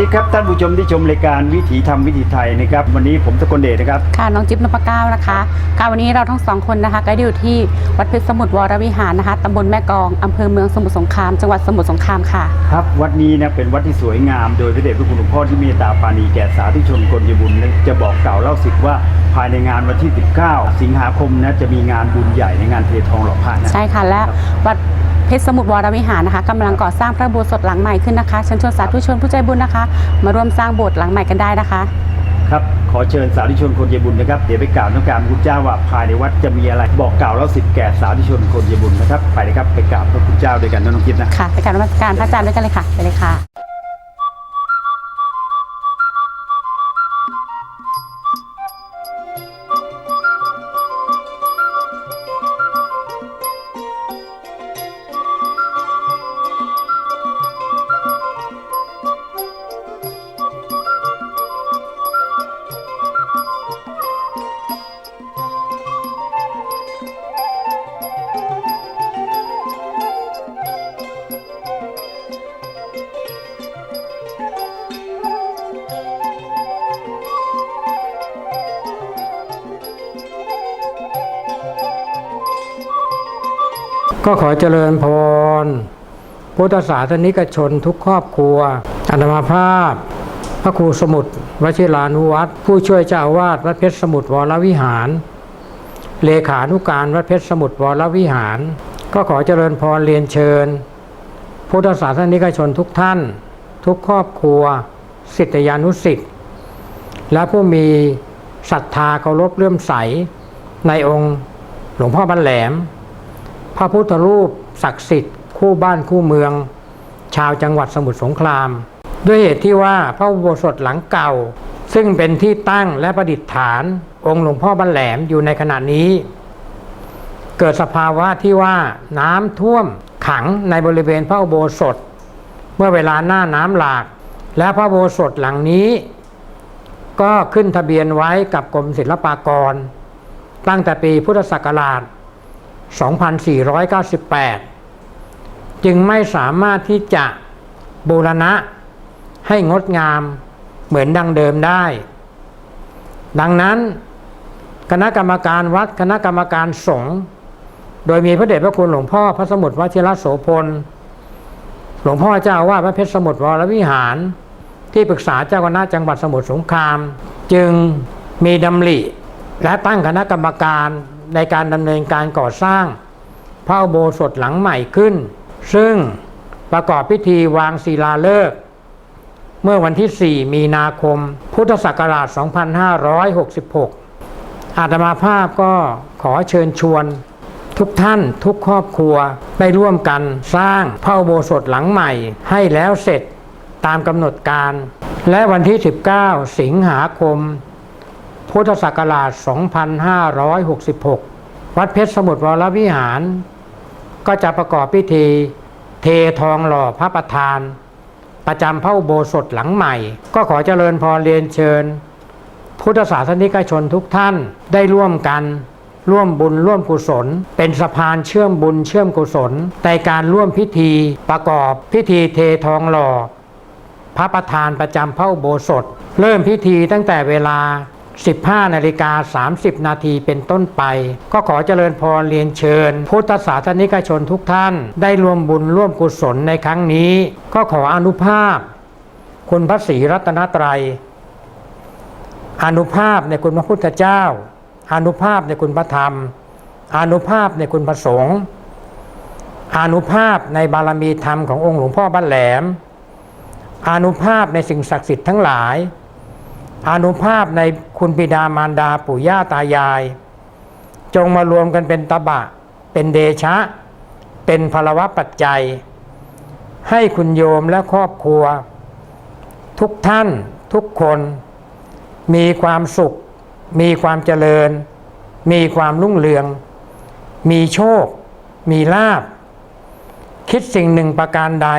ดีครับท่านผู้ชมที่ชมรายการวิถีธรรมวิถีไทยนะครับ วันนี้ผมสกลเดชนะครับ ค่ะน้องจิ๊บนพเก้านะคะค่ะวันนี้เราทั้งสองคนนะคะก็ได้อยู่ที่วัดเพชรสมุทรวรวิหารนะคะตำบลแม่กลองอำเภอเมืองสมุทรสงคราม จังหวัดสมุทรสงครามค่ะ ครับวัดนี้นะเป็นวัดที่สวยงามโดยพระเดชพระคุณหลวงพ่อที่เมตตาปราณีแก่สาธุชนคนยบุญและจะบอกกล่าวเล่าสิทธิ์ว่าภายในงานวันที่ 19 สิงหาคมนะจะมีงานบุญใหญ่ในงานเททองหล่อพระนะ ใช่ค่ะและวัด เพชรสมุทรวรวิหารนะคะกำลังก่อสร้างพระโบสถ์หลังใหม่ขึ้นนะคะเชิญชวนสาธุชนผู้ใจบุญนะคะ มาร่วมสร้างโบสถ์หลังใหม่กันได้นะคะ ครับขอเชิญสาธุชนคนยบุญนะครับเดี๋ยวไปกล่าวน้ำการพระคุณเจ้าว่าภายในวัดจะมีอะไรบอกกล่าวเล่าสิทธิ์แก่สาธุชนคนยบุญนะครับไปเลยครับไปกราบพระคุณเจ้าด้วยกันนะน้องกิ๊บนะ ค่ะไปกรารนมัสการพระอาจารย์ด้วยกันเลยค่ะไปเลยค่ะ ก็ขอเจริญพร พุทธศาสนิกชนทุกครอบครัวอาตมาภาพ พระครูสมุทรวชิรานุวัตรผู้ช่วยเจ้าอาวาสวัดเพชรสมุทรวรวิหาร เลขานุการวัดเพชรสมุทรวรวิหาร ก็ขอเจริญพรเรียนเชิญ พุทธศาสนิกชนทุกท่าน ทุกครอบครัวสิทธิานุสิทธิ์และผู้มีศรัทธาเคารพเลื่อมใสในองค์หลวงพ่อบันแหลม พระพุทธรูปศักดิ์สิทธิ์ คู่บ้านคู่เมือง ชาวจังหวัดสมุทรสงคราม ด้วยเหตุที่ว่าพระอุโบสถหลังเก่า ซึ่งเป็นที่ตั้งและประดิษฐาน องค์หลวงพ่อบันแหลมอยู่ในขณะนี้ เกิดสภาวะที่ว่าน้ำท่วมขังในบริเวณพระอุโบสถ เมื่อเวลาหน้าน้ำหลาก และพระอุโบสถหลังนี้ ก็ขึ้นทะเบียนไว้กับกรมศิลปากร ตั้งแต่ปีพุทธศักราช 2498 จึงไม่สามารถที่จะบูรณะให้งดงามเหมือนดังเดิมได้ ดังนั้นคณะกรรมการวัดคณะกรรมการสงฆ์โดยมีพระเดชพระคุณหลวงพ่อพระสมุทรวชิรโสพล หลวงพ่อเจ้าอาวาพระเพชรสมุทรวรวิหาร ที่ปรึกษาเจ้าคณะจังหวัดสมุทรสงคราม จึงมีดำริและตั้งคณะกรรมการ ในการดำเนินการก่อสร้างพระอุโบสถหลังใหม่ขึ้น ซึ่งประกอบพิธีวางศิลาฤกษ์เมื่อวันที่ 4 มีนาคม พุทธศักราช 2566 อาตมาภาพก็ขอเชิญชวน ทุกท่านทุกครอบครัวได้ร่วมกันสร้างพระโบสถหลังใหม่ให้แล้วเสร็จตามกำหนดการ และวันที่ 19 สิงหาคม พุทธศักราช 2566 วัดเพชรสมุทรวรวิหาร ก็จะประกอบพิธี เททองหล่อพระประธาน ประจำพระอุโบสถหลังใหม่ ก็ขอเจริญพรเรียนเชิญ พุทธศาสนิกชนทุกท่านได้ร่วมกัน ร่วมบุญร่วมกุศล เป็นสะพานเชื่อมบุญเชื่อมกุศลในการร่วมพิธีประกอบพิธีเททองหล่อพระประธานประจำพระอุโบสถ เริ่มพิธีตั้งแต่เวลา 15นาฬิกา30 นาทีเป็นต้นไป ก็ขอเจริญพรเรียนเชิญ พุทธศาสนิกชนทุกท่าน ได้ร่วมบุญร่วมกุศลในครั้งนี้ ก็ขออนุภาพ คุณพระศรีรัตนตรัย อนุภาพในคุณพระพุทธเจ้า อนุภาพในคุณพระธรรม อนุภาพในคุณพระสงฆ์อนุภาพในบารมีธรรมขององค์หลวงพ่อบ้านแหลม อนุภาพในสิ่งศักดิ์สิทธิ์ทั้งหลาย อานุภาพในคุณบิดามารดาปู่ย่าตายาย จงมารวมกันเป็นตบะ เป็นเดชะ เป็นพลวะปัจจัย ให้คุณโยมและครอบครัว ทุกท่านทุกคน มีความสุข มีความเจริญ มีความรุ่งเรือง มีโชค มีลาบ คิดสิ่งหนึ่งประการใด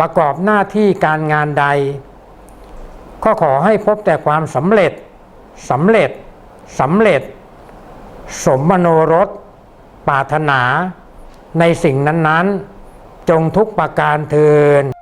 ประกอบหน้าที่การงานใด ก็ขอให้พบแต่ความสำเร็จสำเร็จสำเร็จ สมมโนรสปรารถนา ในสิ่งนั้น ๆ จงทุกประการเทิน